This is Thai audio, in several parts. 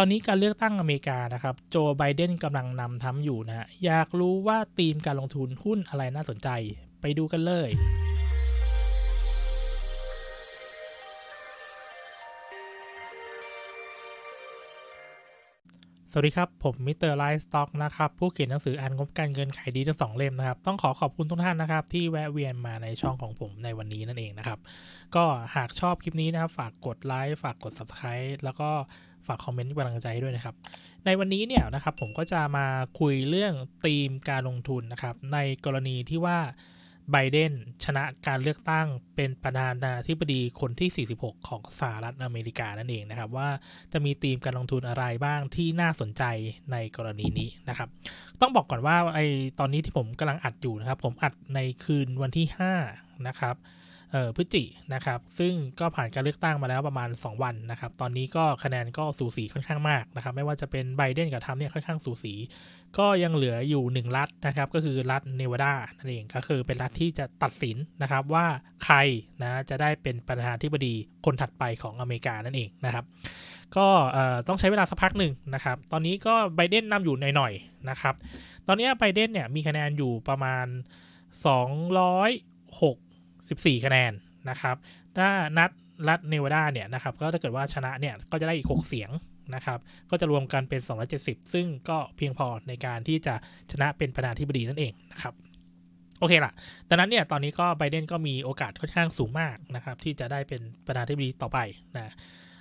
อนนี้การเลือกตั้งอเมริกานะครับ โจไบเดนกำลังนำทำอยู่นะฮะ อยากรู้ว่าธีมการลงทุนหุ้นอะไรน่าสนใจ ไปดูกันเลย สวัสดีครับ ผมมิสเตอร์ไลฟ์สต็อกนะครับ ผู้เขียนหนังสืออ่านงบการเงินขายดีทั้งสองเล่มนะครับ ต้องขอขอบคุณทุกท่านนะครับ ที่แวะเวียนมาในช่องของผมในวันนี้นั่นเองนะครับ ก็หากชอบคลิปนี้นะครับ ฝากกดไลค์ฝากกด Subscribe แล้วก็ากคอมเมนต์กำลังใจด้วยนะครับ ในวันนี้เนี่ยนะครับผมก็จะมาคุยเรื่องธีมการลงทุนนะครับ ในกรณีที่ว่าไบเดนชนะการเลือกตั้งเป็นประธานาธิบดีคนที่ 46 ของสหรัฐอเมริกานั่นเองนะครับ ว่าจะมีธีมการลงทุนอะไรบ้างที่น่าสนใจในกรณีนี้นะครับ ต้องบอกก่อนว่าไอตอนนี้ที่ผมกำลังอัดอยู่นะครับ ผมอัดในคืนวันที่ 5 นะครับ พฤศจินะครับ ซึ่งก็ผ่านการเลือกตั้งมาแล้วประมาณ 2 วันนะครับ ตอนนี้ก็คะแนนก็สูสีค่อนข้างมากนะครับ ไม่ว่าจะเป็นไบเดนกับทรัมป์เนี่ยค่อนข้างสูสี ก็ยังเหลืออยู่ 1 รัฐนะครับ ก็คือรัฐเนวาดานั่นเองก็คือเป็นรัฐที่จะตัดสินนะครับว่าใครนะจะได้เป็นประธานาธิบดีคนถัดไปของอเมริกานั่นเองนะครับ ก็เอ่อต้องใช้เวลาสักพักหนึ่งนะครับ ตอนนี้ก็ไบเดนนำอยู่หน่อยๆนะครับ ตอนนี้ไบเดนเนี่ยมีคะแนนอยู่ประมาณ 14 คะแนนนะครับ ถ้านัดรัฐเนวาดาเนี่ยนะครับ ก็ถ้าเกิดว่าชนะเนี่ย ก็จะได้อีก 6 เสียงนะครับ ก็จะรวมกันเป็น 270 ซึ่งก็เพียงพอในการที่จะชนะเป็นประธานาธิบดีนั่นเองนะครับ โอเคละดังนั้นเนี่ย ตอนนี้ก็ไบเดนก็มีโอกาสค่อนข้างสูงมากนะครับ ที่จะได้เป็นประธานาธิบดีต่อไปนะ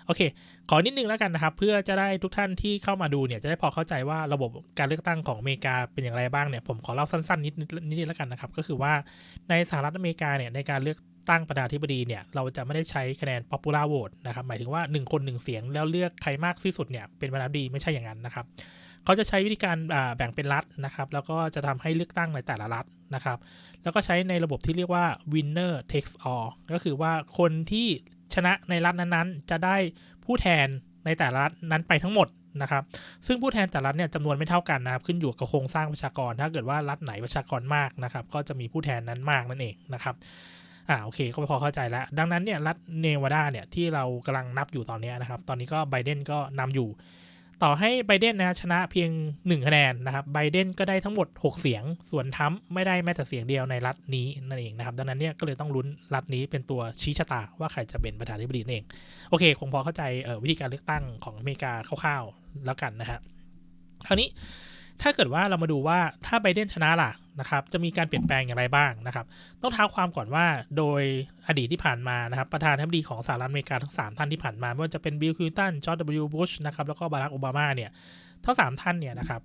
โอเค ขอนิดนึงแล้วกันนะครับ เพื่อจะได้ทุกท่านที่เข้ามาดูเนี่ยจะได้พอเข้าใจว่าระบบการเลือกตั้งของอเมริกาเป็นอย่างไรบ้างเนี่ยผมขอเล่าสั้นๆนิดนิดนิดแล้วกันนะครับ ก็คือว่าในสหรัฐอเมริกาเนี่ยในการเลือกตั้งประธานาธิบดีเนี่ยเราจะไม่ได้ใช้คะแนน popular vote นะครับหมายถึงว่า 1 คน 1 เสียงแล้วเลือกใครมากที่สุดเนี่ยเป็นประธานาธิบดีไม่ใช่อย่างนั้นนะครับเขาจะใช้วิธีการแบ่งเป็นรัฐนะครับ แล้วก็จะทำให้เลือกตั้งในแต่ละรัฐนะครับ แล้วก็ใช้ในระบบที่เรียกว่า winner takes all ก็คือว่าคนที่ ชนะในรัฐนั้นๆ จะได้ผู้แทนในแต่ละรัฐนั้นไปทั้งหมดนะครับ ซึ่งผู้แทนแต่ละรัฐเนี่ยจำนวนไม่เท่ากันนะครับ ขึ้นอยู่กับโครงสร้างประชากร ถ้าเกิดว่ารัฐไหนประชากรมากนะครับ ก็จะมีผู้แทนนั้นมากนั่นเองนะครับอ่าโอเคก็พอเข้าใจแล้ว ดังนั้นเนี่ยรัฐเนวาดาเนี่ยที่เรากำลังนับอยู่ตอนนี้นะครับ ตอนนี้ก็ไบเดนก็นำอยู่ ต่อให้ไบเดนนะชนะเพียง 1 คะแนนนะครับไบเดนก็ได้ทั้งหมด 6 เสียง ส่วนทั้มไม่ได้แม้แต่เสียงเดียวในรัฐนี้นั่นเองนะครับ ดังนั้นเนี่ยก็เลยต้องลุ้นรัฐนี้เป็นตัวชี้ชะตาว่าใครจะเป็นประธานาธิบดีนั่นเอง โอเค คงพอเข้าใจวิธีการเลือกตั้งของอเมริกาคร่าวๆแล้วกันนะฮะคราวนี้ ถ้าเกิดว่าเรามาดูว่าถ้าไบเดนชนะล่ะนะครับ จะมีการเปลี่ยนแปลงอย่างไรบ้างนะครับ ต้องท้าความก่อนว่าโดยอดีตที่ผ่านมานะครับ ประธานาธิบดีของสหรัฐอเมริกาทั้ง 3 ท่านที่ผ่านมาไม่ว่าจะเป็นบิลคลินตันจอร์จ W. บุชนะครับแล้วก็บารักโอบามาเนี่ยทั้ง 3 ท่านเนี่ยนะครับ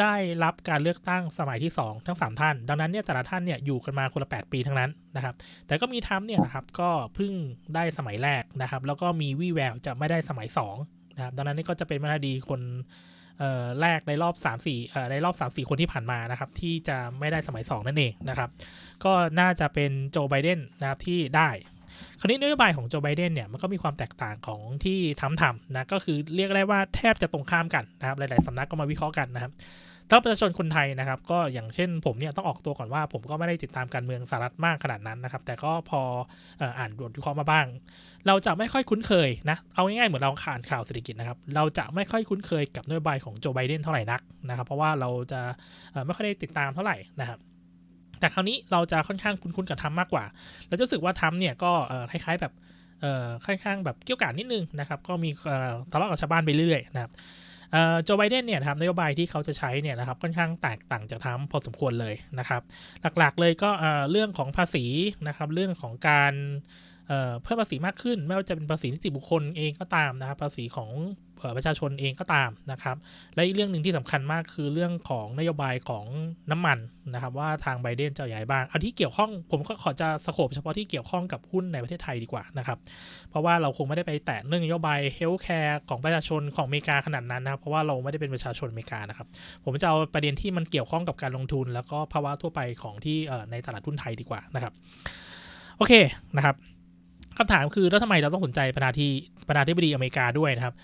ได้รับการเลือกตั้งสมัยที่ 2 ทั้ง 3 ท่าน ดังนั้นเนี่ยแต่ละท่านเนี่ยอยู่กันมาคนละ 8 ปีทั้งนั้นนะครับ แต่ก็มีทั้มเนี่ยนะครับก็เพิ่งได้สมัยแรกนะครับ แล้วก็มีวี่แววจะไม่ได้สมัย2นะครับดังนั้นนี่ก็จะเป็นมาดีคน แรกในรอบ 3 4ในรอบ 3 4 คนที่ผ่านมานะครับ ที่จะไม่ได้สมัย 2 นั่นเองนะครับ ก็น่าจะเป็นโจไบเดนนะครับที่ได้คราวนี้นโยบายของโจไบเดนเนี่ยมันก็มีความแตกต่างของที่ทำทำนะก็คือเรียกได้ว่าแทบจะตรงข้ามกันนะครับ หลาย ๆสำนักก็มาวิเคราะห์กันนะครับ สำหรับประชาชนคนไทยนะครับ ก็อย่างเช่นผมเนี่ยต้องออกตัวก่อนว่า ผมก็ไม่ได้ติดตามการเมืองสหรัฐมากขนาดนั้นนะครับ แต่ก็พออ่านบทวิเคราะห์มาบ้าง เราจะไม่ค่อยคุ้นเคยนะ เอาง่ายๆเหมือนเราข่านข่าวเศรษฐกิจนะครับ เราจะไม่ค่อยคุ้นเคยกับนโยบายของโจไบเดนเท่าไหร่นักนะครับ เพราะว่าเราจะไม่ค่อยได้ติดตามเท่าไหร่นะครับแต่คราวนี้เราจะค่อนข้างคุ้นๆกับทัมมากกว่า เราจะรู้สึกว่าทัมเนี่ยก็คล้ายๆแบบค่อนข้างแบบเกี่ยวกาดนิดนึงนะครับ ก็มีทะเลาะกับชาวบ้านไปเรื่อยๆนะครับ โจไบเดนเนี่ยครับนโยบายที่เขาจะใช้เนี่ยนะครับค่อนข้างแตกต่างจากทรัมป์พอสมควรเลยนะครับ หลักๆเลยก็เรื่องของภาษีนะครับเรื่องของการ เพิ่มภาษีมากขึ้น ไม่ว่าจะเป็นภาษีนิติบุคคลเองก็ตามนะครับภาษีของประชาชนเองก็ตามนะครับ และอีกเรื่องหนึ่งที่สำคัญมากคือเรื่องของนโยบายของน้ำมันนะครับ ว่าทางไบเดนจะใหญ่บ้างเอันที่เกี่ยวข้องผมก็ขอจะสโคบเฉพาะที่เกี่ยวข้องกับหุ้นในประเทศไทยดีกว่านะครับ เพราะว่าเราคงไม่ได้ไปแตะเรื่องนโยบายเฮลท์แคร์ของประชาชนของอเมริกาขนาดนั้นนะครับเพราะว่าเราไม่ได้เป็นประชาชนอเมริกานะครับ ผมจะเอาประเด็นที่มันเกี่ยวข้องกับการลงทุน แล้วก็ภาวะทั่วไปของที่ในตลาดหุ้นไทยดีกว่านะครับ โอเคนะครับ คำถามคือแล้วทำไมเราต้องสนใจประธานาธิประธานาธิบดีอเมริกาด้วยนะครับ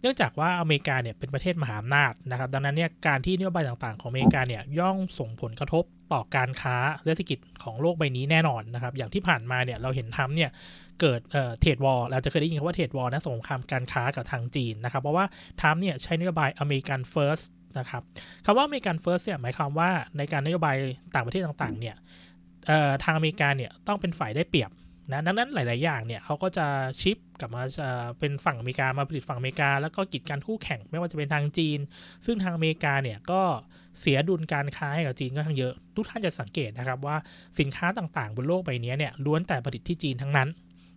เนื่องจากว่าอเมริกาเนี่ยเป็นประเทศมหาอำนาจนะครับ ดังนั้นเนี่ยการที่นโยบายต่างๆ ของอเมริกาเนี่ยย่อมส่งผลกระทบต่อการค้าและเศรษฐกิจของโลกใบนี้แน่นอนนะครับ อย่างที่ผ่านมาเนี่ยเราเห็นทรัมเนี่ยเกิดเทรดวอร์เราจะเคยได้ยินคำว่าเทรดวอร์นะสงครามการค้ากับทางจีนนะครับ เพราะว่าทรัมเนี่ยใช้นโยบายอเมริกันเฟิร์สนะครับคำว่าอเมริกันเฟิร์สเนี่ยหมายความว่าในการนโยบายต่างประเทศต่างๆเนี่ยทางอเมริกาเนี่ยต้องเป็นฝ่ายได้เปรียบ นะดังนั้นหลาย ๆ อย่างเนี่ยเขาก็จะชิปกลับมาจะเป็นฝั่งอเมริกามาผลิตฝั่งอเมริกา แล้วก็กีดกันคู่แข่งไม่ว่าจะเป็นทางจีน ซึ่งทางอเมริกาเนี่ยก็เสียดุลการค้าให้กับจีนก็ทั้งเยอะ ทุกท่านจะสังเกตนะครับว่าสินค้าต่าง ๆ บนโลกใบนี้เนี่ยล้วนแต่ผลิตที่จีนทั้งนั้น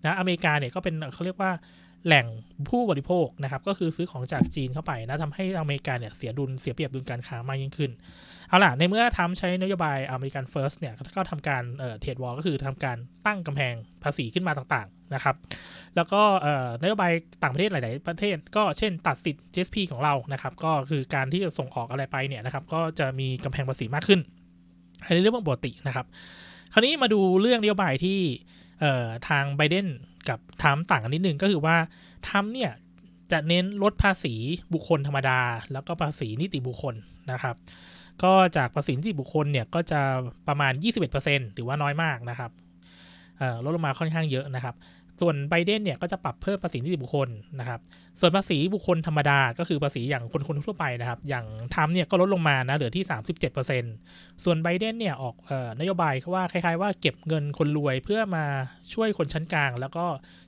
นะอเมริกาเนี่ยก็เป็นเขาเรียกว่าแหล่งผู้บริโภคนะครับก็คือซื้อของจากจีนเข้าไปนะทำให้อเมริกาเนี่ยเสียดุลเสียเปรียบดุลการค้ามากยิ่งขึ้น เอาล่ะ ในเมื่อทำใช้นโยบายอเมริกันเฟิร์สเนี่ยก็ทำการเทรดวอลก็คือทำการตั้งกำแพงภาษีขึ้นมาต่างๆนะครับ แล้วก็นโยบายต่างประเทศหลาย ๆ ประเทศ ก็เช่นตัดสิทธิ์ GSP ของเรานะครับ ก็คือการที่จะส่งออกอะไรไปเนี่ยนะครับ ก็จะมีกำแพงภาษีมากขึ้นอันนี้เรื่องปกตินะครับ คราวนี้มาดูเรื่องนโยบายที่ทางไบเดนกับทรัมต่างกันนิดนึงก็คือว่าทรัมเนี่ยจะเน้นลดภาษีบุคคลธรรมดา แล้วก็ภาษีนิติบุคคลนะครับ ก็จากภาษีนิติบุคคลเนี่ยก็จะประมาณ 21%ถือว่าน้อยมากนะครับลดลงมาค่อนข้างเยอะนะครับ ส่วนไบเดนเนี่ยก็จะปรับเพิ่มภาษีนิติบุคคลนะครับ ส่วนภาษีบุคคลธรรมดาก็คือภาษีอย่างคนคนทั่วไปนะครับ อย่างทรัมเนี่ยก็ลดลงมานะเหลือที่ 37%ส่วนไบเดนเนี่ยออกออนโยบายเขาว่าคล้ายๆว่าเก็บเงินคนรวยเพื่อมาช่วยคนชั้นกลาง แล้วก็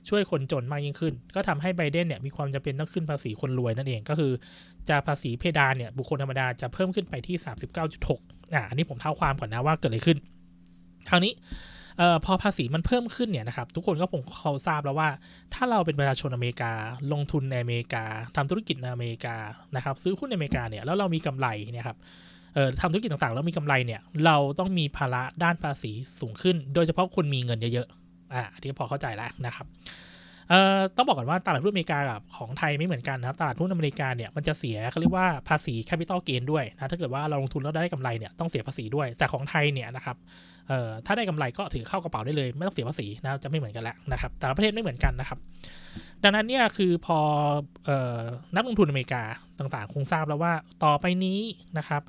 ช่วยคนจนมากยิ่งขึ้น ก็ทำให้ไบเดนเนี่ยมีความจำเป็นต้องขึ้นภาษีคนรวยนั่นเองก็คือ จะภาษีเพดานเนี่ยบุคคลธรรมดาจะเพิ่มขึ้นไปที่ 39.6อ่าอันนี้ผมเท้าความก่อนนะว่าเกิดอะไรขึ้นคราวนี้ อ่อพอภาษีมันเพิ่มขึ้นเนี่ยนะครับทุกคนก็คงเขาทราบแล้วว่า ถ้าเราเป็นประชาชนอเมริกาลงทุนในอเมริกาทำธุรกิจในอเมริกานะครับซื้อหุ้นในอเมริกาเนี่ยแล้วเรามีกำไรเนี่ยครับเอ่อทำธุรกิจต่างๆ แล้วมีกำไรเนี่ยเราต้องมีภาระด้านภาษีสูงขึ้น โดยเฉพาะคนมีเงินเยอะๆอ่าที่พอเข้าใจแล้วนะครับ เอ่อต้องบอกก่อนว่าตลาดหุ้นอเมริกากับของไทยไม่เหมือนกันนะครับ ตลาดหุ้นอเมริกาเนี่ยมันจะเสียเขาเรียกว่าภาษีแคปิตอลเกนด้วยนะถ้าเกิดว่าเราลงทุนแล้วได้กำไรเนี่ยต้องเสียภาษีด้วย แต่ของไทยเนี่ยนะครับเอ่อถ้าได้กำไรก็ถือเข้ากระเป๋าได้เลย ไม่ต้องเสียภาษีนะจะไม่เหมือนกันแล้วนะครับ แต่ละประเทศไม่เหมือนกันนะครับ ดังนั้นเนี่ยคือพอเอ่อนักลงทุนอเมริกาต่างๆ คงทราบแล้วว่าต่อไปนี้นะครับ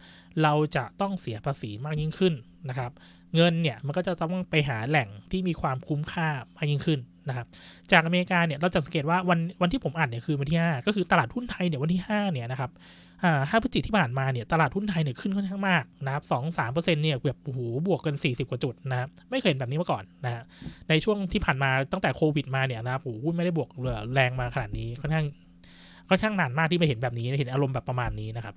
เราจะต้องเสียภาษีมากยิ่งขึ้นนะครับ เงินเนี่ยมันก็จะต้องไปหาแหล่งที่มีความคุ้มค่ามากยิ่งขึ้น นะครับจากอเมริกาเนี่ยเราจะสังเกตว่าวันวันที่ผมอ่านเนี่ยคือวันที่ 5 ก็คือตลาดหุ้นไทยเนี่ยวันที่ 5 เนี่ยนะครับอ่าห้าพฤศจิกที่ผ่านมาเนี่ยตลาดหุ้นไทยเนี่ยขึ้นค่อนข้างมากนะครับสองสามเปอร์เซ็นต์เนี่ยแบบโอ้โหบวกกัน 40 กว่าจุดนะครับไม่เคยเห็นแบบนี้มาก่อนนะฮะในช่วงที่ผ่านมาตั้งแต่โควิดมาเนี่ยนะครับโอ้โหไม่ได้บวกแรงมาขนาดนี้ค่อนข้างค่อนข้างนานมากที่ไม่เห็นแบบนี้เห็นอารมณ์แบบประมาณนี้นะครับ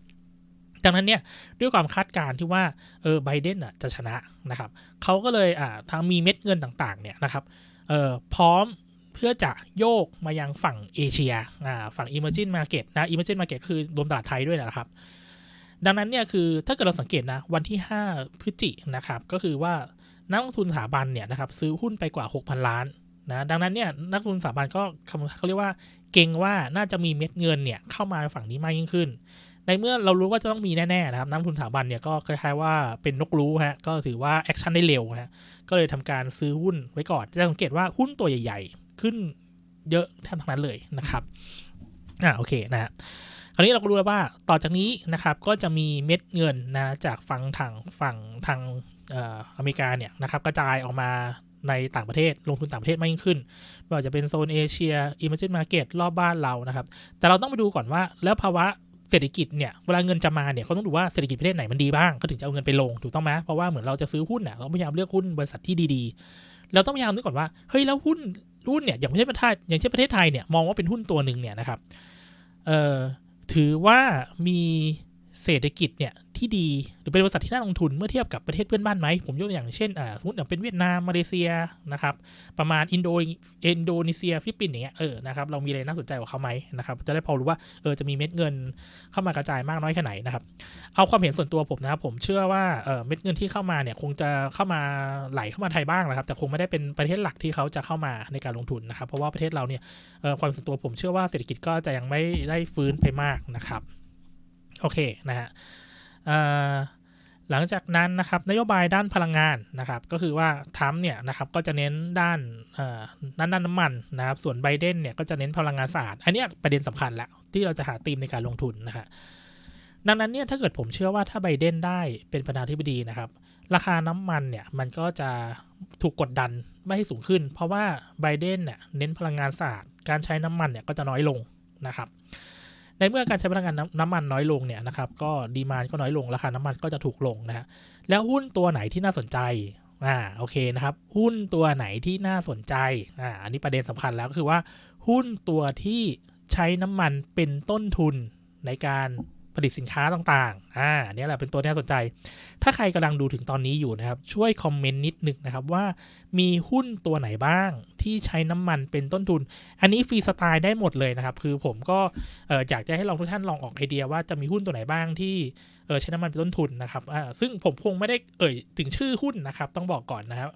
ดังนั้นเนี่ยด้วยความคาดการณ์ที่ว่าเออไบเดนอะจะชนะนะครับเขาก็เลยอ่าทางมีเม็ดเงินต่างๆเนี่ยนะครับ เออพร้อมเพื่อจะโยกมายังฝั่งเอเชียอ่าฝั่ง emerging market นะ emerging market คือรวมตลาดไทยด้วยนะครับ ดังนั้นเนี่ยคือถ้าเกิดเราสังเกตนะ วันที่ 5 พฤศจินะครับ ก็คือว่านักลงทุนสถาบันเนี่ยนะครับซื้อหุ้นไปกว่า 6,000 ล้านนะดังนั้นเนี่ยนักลงทุนสถาบันก็เขาเรียกว่าเก่งว่าน่าจะมีเม็ดเงินเนี่ยเข้ามาฝั่งนี้มากยิ่งขึ้น ในเมื่อเรารู้ว่าจะต้องมีแน่ๆนะครับนักลงทุนสถาบันเนี่ยก็คล้ายๆว่าเป็นนกรู้ฮะก็ถือว่าแอคชั่นได้เร็วฮะก็เลยทำการซื้อหุ้นไว้ก่อนจะสังเกตว่าหุ้นตัวใหญ่ ๆ ขึ้นเยอะแทบทั้งนั้นเลยนะครับอ่าโอเคนะฮะคราวนี้เราก็รู้แล้วว่าต่อจากนี้นะครับก็จะมีเม็ดเงินนะจากฝั่งทางฝั่งทางออเมริกาเนี่ยนะครับกระจายออกมาในต่างประเทศลงทุนต่างประเทศมากยิ่งขึ้นไม่ว่าจะเป็นโซนเอเชีย emerging market รอบบ้านเรานะครับ แต่เราต้องไปดูก่อนว่าแล้วภาวะ เศรษฐกิจเนี่ยเวลาเงินจะมาเนี่ยเขาต้องดูว่าเศรษฐกิจประเทศไหนมันดีบ้างเขาถึงจะเอาเงินไปลงถูกต้องไหมเพราะว่าเหมือนเราจะซื้อหุ้นเนี่ยเราพยายามเลือกหุ้นบริษัทที่ดีๆเราต้องพยายามนึกก่อนว่าเฮ้ยแล้วหุ้นหุ้นเนี่ยอย่างประเทศประเทศอย่างเช่นประเทศไทยเนี่ยมองว่าเป็นหุ้นตัวหนึ่งเนี่ยนะครับเอ่อถือว่ามี เศรษฐกิจเนี่ยที่ดีหรือเป็นบริษัทที่น่าลงทุนเมื่อเทียบกับประเทศเพื่อนบ้านไหม ผมยกตัวอย่างเช่นสมมติอย่างเป็นเวียดนามมาเลเซียนะครับประมาณอินโดอินโดนีเซียฟิลิปปินส์อย่างเงี้ยเออนะครับเรามีอะไรน่าสนใจกว่าเขาไหมนะครับจะได้พอรู้ว่าเออจะมีเม็ดเงินเข้ามากระจายมากน้อยแค่ไหนนะครับเอาความเห็นส่วนตัวผมนะครับผมเชื่อว่าเออเม็ดเงินที่เข้ามาเนี่ยคงจะเข้ามาไหลเข้ามาไทยบ้างนะครับแต่คงไม่ได้เป็นประเทศหลักที่เขาจะเข้ามาในการลงทุนนะครับเพราะว่าประเทศเราเนี่ยความส่วนตัวผมเชื่อว่าเศรษฐกิจก็จะยังไม่ได้ฟื้นไปมากนะครับ โอเคนะฮะหลังจากนั้นนะครับนโยบายด้านพลังงานนะครับ ก็คือว่าทัมเนี่ยนะครับก็จะเน้นด้านด้านด้านน้ำมันนะครับ ส่วนไบเดนเนี่ยก็จะเน้นพลังงานสะอาด อันนี้ประเด็นสำคัญแหละที่เราจะหาธีมในการลงทุนนะฮะดังนั้นเนี่ยถ้าเกิดผมเชื่อว่าถ้าไบเดนได้เป็นประธานาธิบดีนะครับ ราคาน้ำมันเนี่ยมันก็จะถูกกดดันไม่ให้สูงขึ้น เพราะว่าไบเดนเนี่ยเน้นพลังงานสะอาด การใช้น้ำมันเนี่ยก็จะน้อยลงนะครับ ในเมื่อการใช้พลังงานน้ำมันน้อยลงเนี่ยนะครับก็ดีมานก็น้อยลงราคาน้ำมันก็จะถูกลงนะฮะแล้วหุ้นตัวไหนที่น่าสนใจอ่าโอเคนะครับ หุ้นตัวไหนที่น่าสนใจอ่าอันนี้ประเด็นสำคัญแล้วก็คือว่า หุ้นตัวที่ใช้น้ำมันเป็นต้นทุนในการ ผลิตสินค้าต่างๆ อ่าเนี่ยแหละเป็นตัวที่น่าสนใจ ถ้าใครกำลังดูถึงตอนนี้อยู่นะครับ ช่วยคอมเมนต์นิดนึงนะครับว่ามีหุ้นตัวไหนบ้างที่ใช้น้ำมันเป็นต้นทุน อันนี้ฟรีสไตล์ได้หมดเลยนะครับ คือผมก็เอออยากจะให้ลองทุกท่านลองออกไอเดียว่าจะมีหุ้นตัวไหนบ้างที่เออใช้น้ำมันเป็นต้นทุนนะครับอ่าซึ่งผมคงไม่ได้เอ่ยถึงชื่อหุ้นนะครับ ต้องบอกก่อนนะครับ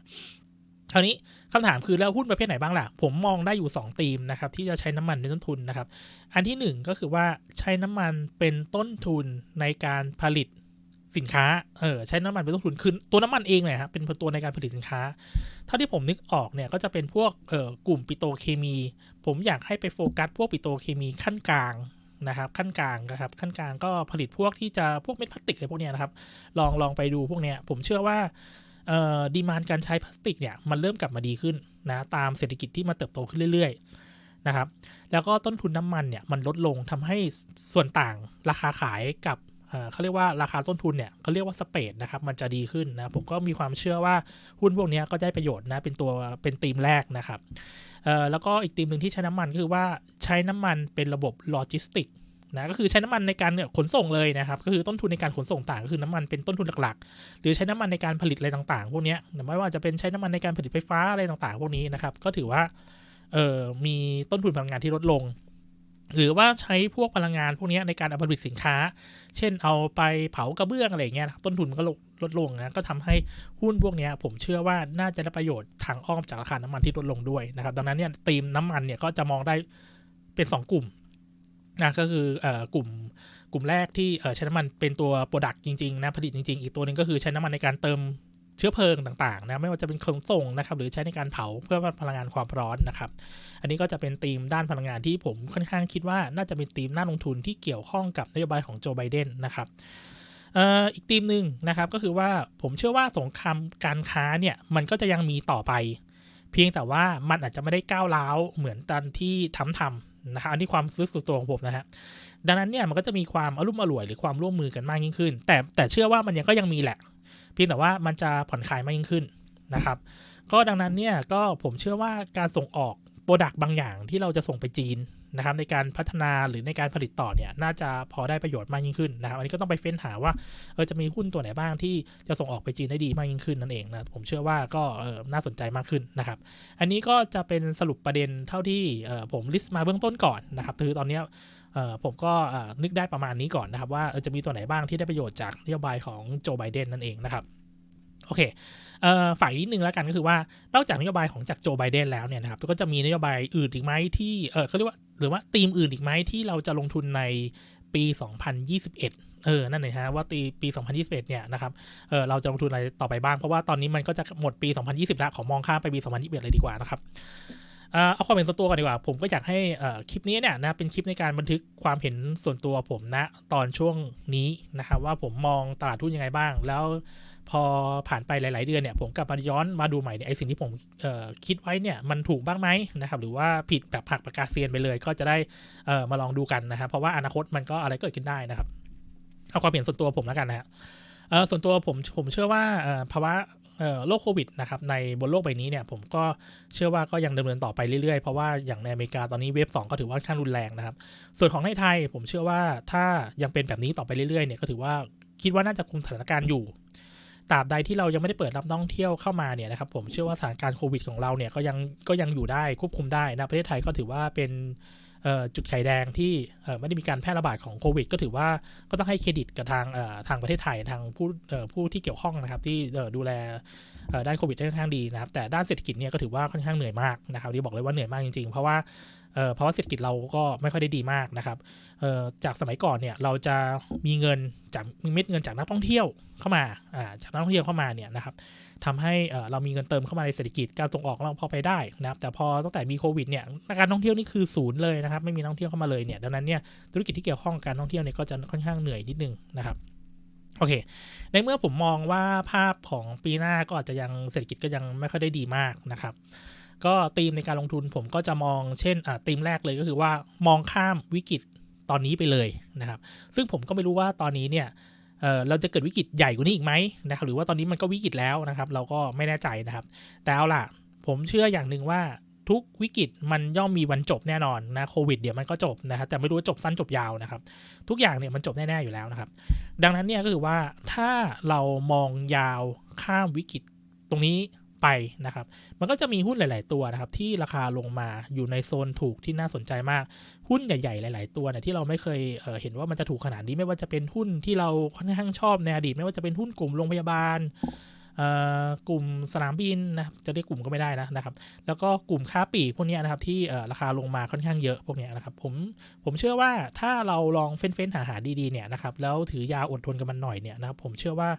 คราวนี้คำถามคือแล้วหุ้นประเภทไหนบ้างล่ะ ผมมองได้อยู่ 2 ธีมนะครับ ที่จะใช้น้ำมันเป็นต้นทุนนะครับ อันที่ 1 ก็คือว่าใช้น้ำมันเป็นต้นทุนในการผลิตสินค้า เออใช้น้ำมันเป็นต้นทุนคือตัวน้ำมันเองเลยครับเป็นตัวในการผลิตสินค้า เท่าที่ผมนึกออกเนี่ยก็จะเป็นพวกเอ่อกลุ่มปิโตเคมี ผมอยากให้ไปโฟกัสพวกปิโตเคมีขั้นกลางนะครับขั้นกลางนะครับขั้นกลางก็ผลิตพวกที่จะพวกเม็ดพลาสติกอะไรพวกเนี้ยนะครับ ลองลองไปดูพวกเนี้ยผมเชื่อว่า ดีมานการใช้พลาสติกเนี่ยมันเริ่มกลับมาดีขึ้นนะตามเศรษฐกิจที่มาเติบโตขึ้นเรื่อยๆนะครับแล้วก็ต้นทุนน้ำมันเนี่ยมันลดลงทำให้ส่วนต่างราคาขายกับเขาเรียกว่าราคาต้นทุนเนี่ยเขาเรียกว่าสเปดนะครับมันจะดีขึ้นนะผมก็มีความเชื่อว่าหุ้นพวกนี้ก็ได้ประโยชน์นะเป็นตัวเป็นธีมแรกนะครับแล้วก็อีกธีมหนึ่งที่ใช้น้ำมันก็คือว่าใช้น้ำมันเป็นระบบโลจิสติก นะก็คือใช้น้ำมันในการขนส่งเลยนะครับ ก็คือต้นทุนในการขนส่งต่างก็คือน้ำมันเป็นต้นทุนหลักๆ หรือใช้น้ำมันในการผลิตอะไรต่างๆ พวกนี้ไม่ว่าจะเป็นใช้น้ำมันในการผลิตไฟฟ้าอะไรต่างๆ พวกนี้นะครับ ก็ถือว่าเออมีต้นทุนพลังงานที่ลดลง หรือว่าใช้พวกพลังงานพวกนี้ในการเอาผลิตสินค้า เช่นเอาไปเผากระเบื้องอะไรเงี้ยนะต้นทุนมันก็ลดลดลงนะก็ทำให้หุ้นพวกนี้ผมเชื่อว่าน่าจะได้ประโยชน์ทางอ้อมจากราคาน้ำมันที่ลดลงด้วยนะครับ ดังนั้นเนี่ยธีมน้ำมันเนี่ยก็จะมองได้เป็น 2 กลุ่ม นะก็คืออกลุ่มกลุ่มแรกที่ใช้น้ำมันเป็นตัวโปรดักต์จริงๆนะผลิตจริง ๆ อีกตัวหนึ่งก็คือใช้น้ำมันในการเติมเชื้อเพลิงต่างๆนะไม่ว่าจะเป็นขนส่งนะครับหรือใช้ในการเผาเพื่อพลังงานความร้อนนะครับ อันนี้ก็จะเป็นธีมด้านพลังงานที่ผมค่อนข้างคิดว่าน่าจะเป็นธีมน่าลงทุนที่เกี่ยวข้องกับนโยบายของโจไบเดนนะครับอีกธีมหนึ่งนะครับก็คือว่าผมเชื่อว่าสงครามการค้าเนี่ยมันก็จะยังมีต่อไป เพียงแต่ว่ามันอาจจะไม่ได้ก้าวร้าวเหมือนตอนที่ทำทำ นะครับอันนี้ความรู้สึกส่ตัวของผมนะฮะดังนั้นเนี่ยมันก็จะมีความอารมณ์อร่วยหรือความร่วมมือกันมากยิ่งขึ้น แต่แต่เชื่อว่ามันยังก็ยังมีแหละเพียงแต่ว่ามันจะผ่อนคลายมากยิ่งขึ้นนะครับ ก็ดังนั้นเนี่ยก็ผมเชื่อว่าการส่งออกโปรดักต์บางอย่างที่เราจะส่งไปจีน นะครับในการพัฒนาหรือในการผลิตต่อเนี่ยน่าจะพอได้ประโยชน์มากยิ่งขึ้นนะครับอันนี้ก็ต้องไปเฟ้นหาว่าเออจะมีหุ้นตัวไหนบ้างที่จะส่งออกไปจีนได้ดีมากยิ่งขึ้นนั่นเองนะผมเชื่อว่าก็เออน่าสนใจมากขึ้นนะครับอันนี้ก็จะเป็นสรุปประเด็นเท่าที่เออผมลิสต์มาเบื้องต้นก่อนนะครับคือตอนนี้เออผมก็เออนึกได้ประมาณนี้ก่อนนะครับว่าเออจะมีตัวไหนบ้างที่ได้ประโยชน์จากนโยบายของโจไบเดนนั่นเองนะครับ โอเคเอ่อฝ่ายนิดนึงแล้วกันก็คือว่านอกจากนโยบายของจากโจไบเดนแล้วเนี่ยนะครับก็จะมีนโยบายอื่นอีกไหมที่เออเขาเรียกว่าหรือว่าธีมอื่นอีกไหมที่เราจะลงทุนในปี 2021 เออ นั่นเองฮะว่าตีปี 2021 เนี่ยนะครับ เออเราจะลงทุนอะไรต่อไปบ้าง เพราะว่าตอนนี้มันก็จะหมดปี 2020 แล้ว ขอมองข้ามไปปี 2021 เลยดีกว่านะครับ เอาความเห็นส่วนตัวก่อนดีกว่า ผมก็อยากให้คลิปนี้เนี่ยนะเป็นคลิปในการบันทึกความเห็นส่วนตัวผมนะตอนช่วงนี้นะครับว่าผมมองตลาดหุ้นยังไงบ้าง แล้วพอผ่านไปหลาย ๆ เดือนเนี่ยผมกลับมาย้อนมาดูใหม่เนี่ยไอสิ่งที่ผมคิดไว้เนี่ยมันถูกบ้างไหมนะครับหรือว่าผิดแบบผักปากกาเซียนไปเลย ก็จะได้มาลองดูกันนะครับเพราะว่าอนาคตมันก็อะไรก็เกิดขึ้นได้นะครับเอาความเห็นส่วนตัวผมแล้วกันนะฮะส่วนตัวผมผมเชื่อว่าภาวะ โรคโควิดนะครับในบนโลกใบนี้เนี่ยผมก็เชื่อว่าก็ยังดำเนินต่อไปเรื่อยๆ เพราะว่าอย่างในอเมริกาตอนนี้เวฟ2ก็ถือว่าค่อนข้างรุนแรงนะครับ ส่วนของในไทยผมเชื่อว่าถ้ายังเป็นแบบนี้ต่อไปเรื่อยๆเนี่ยก็ถือว่าคิดว่าน่าจะคุมสถานการณ์อยู่ตราบใดที่เรายังไม่ได้เปิดรับนักท่องเที่ยวเข้ามาเนี่ยนะครับผมเชื่อว่าสถานการณ์โควิดของเราเนี่ยก็ยังก็ยังอยู่ได้ควบคุมได้นะประเทศไทยก็ถือว่าเป็น จุดไข่แดงที่ไม่ได้มีการแพร่ระบาดของโควิด ก็ถือว่าก็ต้องให้เครดิตกับทางทางประเทศไทยทางผู้ผู้ที่เกี่ยวข้องนะครับ ที่ดูแลด้านโควิดได้ค่อนข้างดีนะครับ แต่ด้านเศรษฐกิจเนี่ยก็ถือว่าค่อนข้างเหนื่อยมากนะครับที่บอกเลยว่าเหนื่อยมากจริงๆ เพราะว่าเพราะว่าเศรษฐกิจเราก็ไม่ค่อยได้ดีมากนะครับจากสมัยก่อนเนี่ยเราจะมีเงินจากมีเม็ดเงินจากนักท่องเที่ยวเข้ามาจากนักท่องเที่ยวเข้ามาเนี่ยนะครับ ทำให้เรามีเงินเติมเข้ามาในเศรษฐกิจการส่งออกเราพอไปได้นะครับแต่พอตั้งแต่มีโควิดเนี่ยการท่องเที่ยวนี่คือศูนย์เลยนะครับไม่มีนักท่องเที่ยวเข้ามาเลยเนี่ยดังนั้นเนี่ยธุรกิจที่เกี่ยวข้องกับการท่องเที่ยวเนี่ยก็จะค่อนข้างเหนื่อยนิดนึงนะครับโอเค ในเมื่อผมมองว่าภาพของปีหน้าก็อาจจะยังเศรษฐกิจก็ยังไม่ค่อยได้ดีมากนะครับ ก็ธีมในการลงทุนผมก็จะมองเช่นอ่าธีมแรกเลยก็คือว่ามองข้ามวิกฤตตอนนี้ไปเลยนะครับ ซึ่งผมก็ไม่รู้ว่าตอนนี้เนี่ย เอ่อเราจะเกิดวิกฤตใหญ่กว่านี้อีกไหมนะครับหรือว่าตอนนี้มันก็วิกฤตแล้วนะครับ เราก็ไม่แน่ใจนะครับ แต่เอาล่ะ ผมเชื่ออย่างหนึ่งว่าทุกวิกฤตมันย่อมมีวันจบแน่นอนนะโควิดเดี๋ยวมันก็จบนะครับแต่ไม่รู้ว่าจบสั้นจบยาวนะครับ ทุกอย่างเนี่ยมันจบแน่ๆอยู่แล้วนะครับ ดังนั้นเนี่ยก็คือว่าถ้าเรามองยาวข้ามวิกฤตตรงนี้ ไปนะครับ มันก็จะมีหุ้นหลาย ๆ ตัวนะครับ ที่ราคาลงมาอยู่ในโซนถูกที่น่าสนใจมาก หุ้นใหญ่ ๆ หลาย ๆ ตัวเนี่ยที่เราไม่เคยเเห็นว่ามันจะถูกขนาดนี้ไม่ว่าจะเป็นหุ้นที่เราค่อนข้างชอบในอดีต ไม่ว่าจะเป็นหุ้นกลุ่มโรงพยาบาลกลุ่มสนามบินนะจะเรียกกลุ่มก็ไม่ได้นะนะครับ แล้วก็กลุ่มค้าปลีกพวกนี้นะครับที่ราคาลงมาค่อนข้างเยอะพวกนี้นะครับผมผมเชื่อว่าถ้าเราลองเฟ้นเฟ้นหาหาดีๆเนี่ยนะครับแล้วถือยาอดทนกันมันหน่อยเนี่ยนะครับผมเชื่อว่า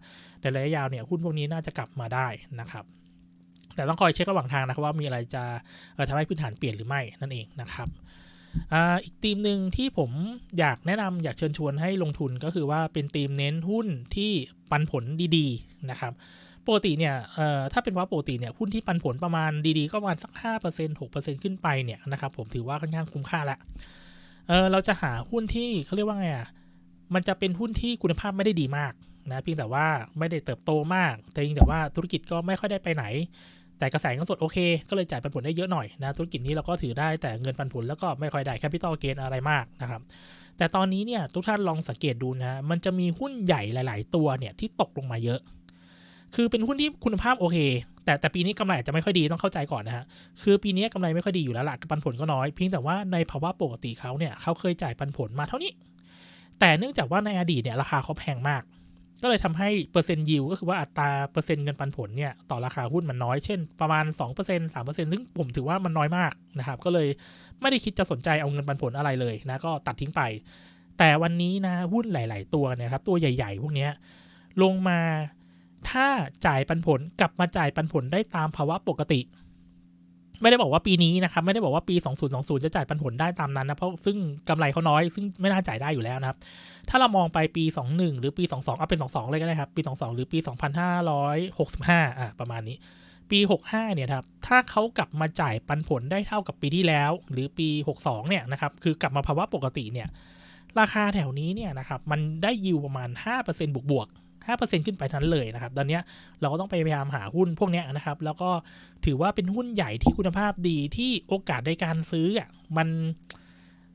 ในระยะยาวเนี่ยหุ้นพวกนี้น่าจะกลับมาได้นะครับ แต่ต้องคอยเช็คระหว่างทางนะครับว่ามีอะไรจะทำให้พื้นฐานเปลี่ยนหรือไม่นั่นเองนะครับอีกธีมหนึ่งที่ผมอยากแนะนำอยากเชิญชวนให้ลงทุนก็คือว่าเป็นธีมเน้นหุ้นที่ปันผลดีๆนะครับปกติเนี่ยถ้าเป็นว่าปกติเนี่ยหุ้นที่ปันผลประมาณดีๆ ก็ประมาณสักห้าเปอร์เซ็นต์หกเปอร์เซ็นต์ขึ้นไปเนี่ยนะครับผมถือว่าค่อนข้างคุ้มค่าละเเราจะหาหุ้นที่เขาเรียกว่าไงอะมันจะเป็นหุ้นที่คุณภาพไม่ได้ดีมากนะเพียงแต่ว่าไม่ได้เติบโตมาก แต่เพียงแต่ว่าธุรกิจก็ไม่ค่อยได้ไปไหน แต่กระแสเงินสดโอเค ก็เลยจ่ายปันผลได้เยอะหน่อยนะธุรกิจนี้เราก็ถือได้แต่เงินปันผลแล้วก็ไม่ค่อยได้แคปิตอลเกนอะไรมากนะครับแต่ตอนนี้เนี่ยทุกท่านลองสังเกตดูนะมันจะมีหุ้นใหญ่หลาย ๆ ตัวเนี่ยที่ตกลงมาเยอะ คือเป็นหุ้นที่คุณภาพโอเคแต่แต่ปีนี้กำไรอาจจะไม่ค่อยดีต้องเข้าใจก่อนนะฮะ คือปีนี้กำไรไม่ค่อยดีอยู่แล้วล่ะปันผลก็น้อยเพียงแต่ว่าในภาวะปกติเขาเนี่ยเขาเคยจ่ายปันผลมาเท่านี้ แต่เนื่องจากว่าในอดีตเนี่ยราคาเขาแพงมาก ก็เลยทำให้เปอร์เซ็นต์ยิวก็คือว่าอัตราเปอร์เซ็นต์เงินปันผลเนี่ยต่อราคาหุ้นมันน้อยเช่นประมาณ 2% 3%ซึ่งผมถือว่ามันน้อยมากนะครับก็เลยไม่ได้คิดจะสนใจเอาเงินปันผลอะไรเลยนะก็ตัดทิ้งไป แต่วันนี้นะหุ้นหลาย ๆ ตัวเนี่ยครับตัวใหญ่ ๆ พวกนี้ลงมาถ้าจ่ายปันผลกลับมาจ่ายปันผลได้ตามภาวะปกติ ไม่ได้บอกว่าปีนี้นะครับ ไม่ได้บอกว่าปี 2020 จะจ่ายปันผลได้ตามนั้นนะ เพราะซึ่งกำไรเขาน้อย ซึ่งไม่น่าจ่ายได้อยู่แล้วนะครับ ถ้าเรามองไปปี 21 หรือปี 22 เอาเป็น 22 เลยก็ได้ครับ ปี 22 หรือปี 2565 อะประมาณนี้ ปี 65 เนี่ยครับ ถ้าเขากลับมาจ่ายปันผลได้เท่ากับปีที่แล้ว หรือปี 62 เนี่ยนะครับ คือกลับมาภาวะปกติเนี่ย ราคาแถวนี้เนี่ยนะครับ มันได้ยิวประมาณ 5%บวกบวก 5%ขึ้นไปทั้นเลยนะครับ ตอนนี้เราก็ต้องไปพยายามหาหุ้นพวกนี้นะครับ แล้วก็ถือว่าเป็นหุ้นใหญ่ที่คุณภาพดีที่โอกาสในการซื้ออะมัน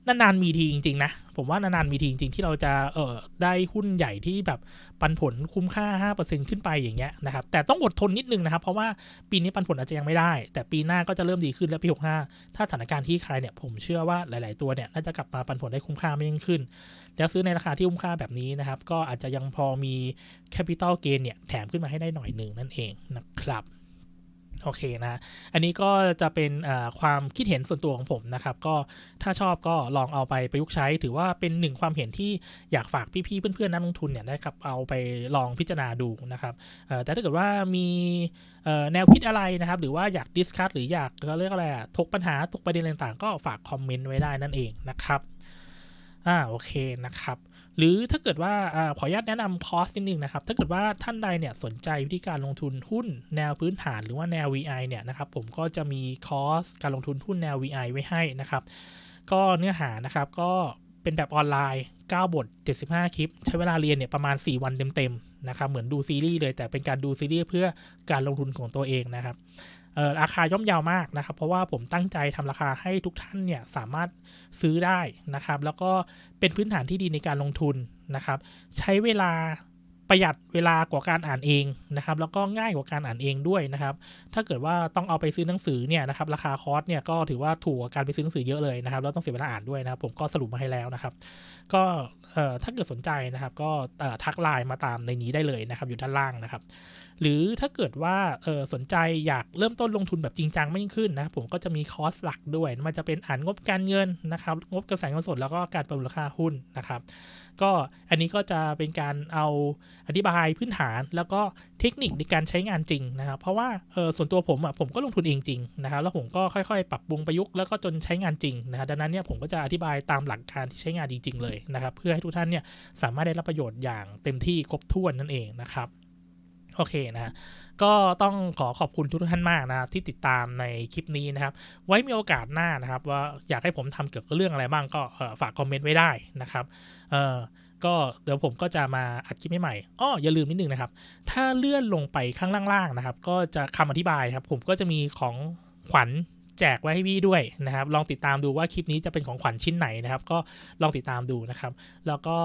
นานๆมีทีจริง ๆ นะ ผมว่านานๆมีทีจริง ๆ ที่เราจะเออได้หุ้นใหญ่ที่แบบปันผลคุ้มค่า 5%ขึ้นไปอย่างเงี้ยนะครับแต่ต้องอดทนนิดนึงนะครับ เพราะว่าปีนี้ปันผลอาจจะยังไม่ได้ แต่ปีหน้าก็จะเริ่มดีขึ้นแล้วปี 65 ถ้าสถานการณ์ที่คลายเนี่ยผมเชื่อว่าหลาย ๆ ตัวเนี่ยน่าจะกลับมาปันผลได้คุ้มค่ามากยิ่งขึ้น แล้วซื้อในราคาที่คุ้มค่าแบบนี้นะครับก็อาจจะยังพอมีแคปิตอลเกนเนี่ยแถมขึ้นมาให้ได้หน่อยหนึ่งนั่นเองนะครับ โอเคนะอันนี้ก็จะเป็นความคิดเห็นส่วนตัวของผมนะครับ ก็ถ้าชอบก็ลองเอาไปประยุกต์ใช้ ถือว่าเป็นหนึ่งความเห็นที่อยากฝากพี่ๆเพื่อนๆนักลงทุนเนี่ยนะครับเอาไปลองพิจารณาดูนะครับแต่ถ้าเกิดว่ามีแนวคิดอะไรนะครับ หรือว่าอยากดิสคัสหรืออยากเรียกอะไรถกปัญหาถกประเด็นต่างๆ ก็ฝากคอมเมนต์ไว้ได้นั่นเองนะครับอ่าโอเคนะครับ หรือถ้าเกิดว่าอขออนุญาตแนะนำคอร์สนิดนึงนะครับ ถ้าเกิดว่าท่านใดเนี่ยสนใจวิธีการลงทุนหุ้นแนวพื้นฐานหรือว่าแนว VI เนี่ยนะครับ ผมก็จะมีคอร์สการลงทุนหุ้นแนว VI ไว้ให้นะครับ ก็เนื้อหานะครับก็เป็นแบบออนไลน์ 9 บท 75 คลิป ใช้เวลาเรียนเนี่ยประมาณ 4 วันเต็มๆนะครับ เหมือนดูซีรีส์เลย แต่เป็นการดูซีรีส์เพื่อการลงทุนของตัวเองนะครับ ราคาย่อมยาวมากนะครับ เพราะว่าผมตั้งใจทำราคาให้ทุกท่านเนี่ยสามารถซื้อได้นะครับ แล้วก็เป็นพื้นฐานที่ดีในการลงทุนนะครับ ใช้เวลาประหยัดเวลากว่าการอ่านเองนะครับ แล้วก็ง่ายกว่าการอ่านเองด้วยนะครับ ถ้าเกิดว่าต้องเอาไปซื้อหนังสือเนี่ยนะครับ ราคาคอร์สเนี่ยก็ถือว่าถูกกว่าการไปซื้อหนังสือเยอะเลยนะครับ แล้วต้องเสียเวลาอ่านด้วยนะครับ ผมก็สรุปมาให้แล้วนะครับ ก็ถ้าเกิดสนใจนะครับ ก็ทักไลน์มาตามในนี้ได้เลยนะครับ อยู่ด้านล่างนะครับ หรือถ้าเกิดว่าเออสนใจอยากเริ่มต้นลงทุนแบบจริงจังมากยิ่งขึ้นนะ ผมก็จะมีคอร์สหลักด้วย มันจะเป็นอ่านงบการเงินนะครับ งบกระแสเงินสดแล้วก็การประเมินมูลค่าหุ้นนะครับ ก็อันนี้ก็จะเป็นการเอาอธิบายพื้นฐานแล้วก็เทคนิคในการใช้งานจริงนะครับ เพราะว่าเออส่วนตัวผมอะผมก็ลงทุนเองจริงนะครับ แล้วผมก็ค่อยๆ ปรับปรุงประยุกต์แล้วก็จนใช้งานจริงนะครับดังนั้นเนี่ยผมก็จะอธิบายตามหลักการที่ใช้งานจริงๆเลยนะครับ เพื่อให้ทุกท่านเนี่ยสามารถได้รับประโยชน์อย่างเต็มที่ครบถ้วนนั่นเองนะครับ โอเคนะฮะก็ต้องขอขอบคุณทุกท่านมากนะครับที่ติดตามในคลิปนี้นะครับ ไว้มีโอกาสหน้านะครับ ว่าอยากให้ผมทำเกี่ยวกับเรื่องอะไรบ้างก็ฝากคอมเมนต์ไว้ได้นะครับเออก็เดี๋ยวผมก็จะมาอัดคลิปใหม่ๆอ้ออย่าลืมนิดนึงนะครับ ถ้าเลื่อนลงไปข้างล่างๆนะครับ ก็จะคำอธิบายครับ ผมก็จะมีของขวัญแจกไว้ให้พี่ด้วยนะครับ ลองติดตามดูว่าคลิปนี้จะเป็นของขวัญชิ้นไหนนะครับ ก็ลองติดตามดูนะครับ แล้วก็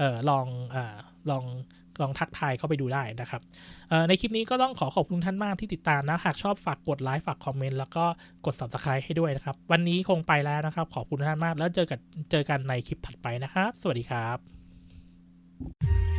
ออลองออลอง ลองทักทายเข้าไปดูได้นะครับในคลิปนี้ก็ต้องขอขอบคุณท่านมากที่ติดตามนะ หากชอบฝากกดไลค์ฝากคอมเมนต์แล้วก็กด subscribe ให้ด้วยนะครับ วันนี้คงไปแล้วนะครับ ขอบคุณท่านมากแล้วเจอกันเจอกันในคลิปถัดไปนะครับ สวัสดีครับ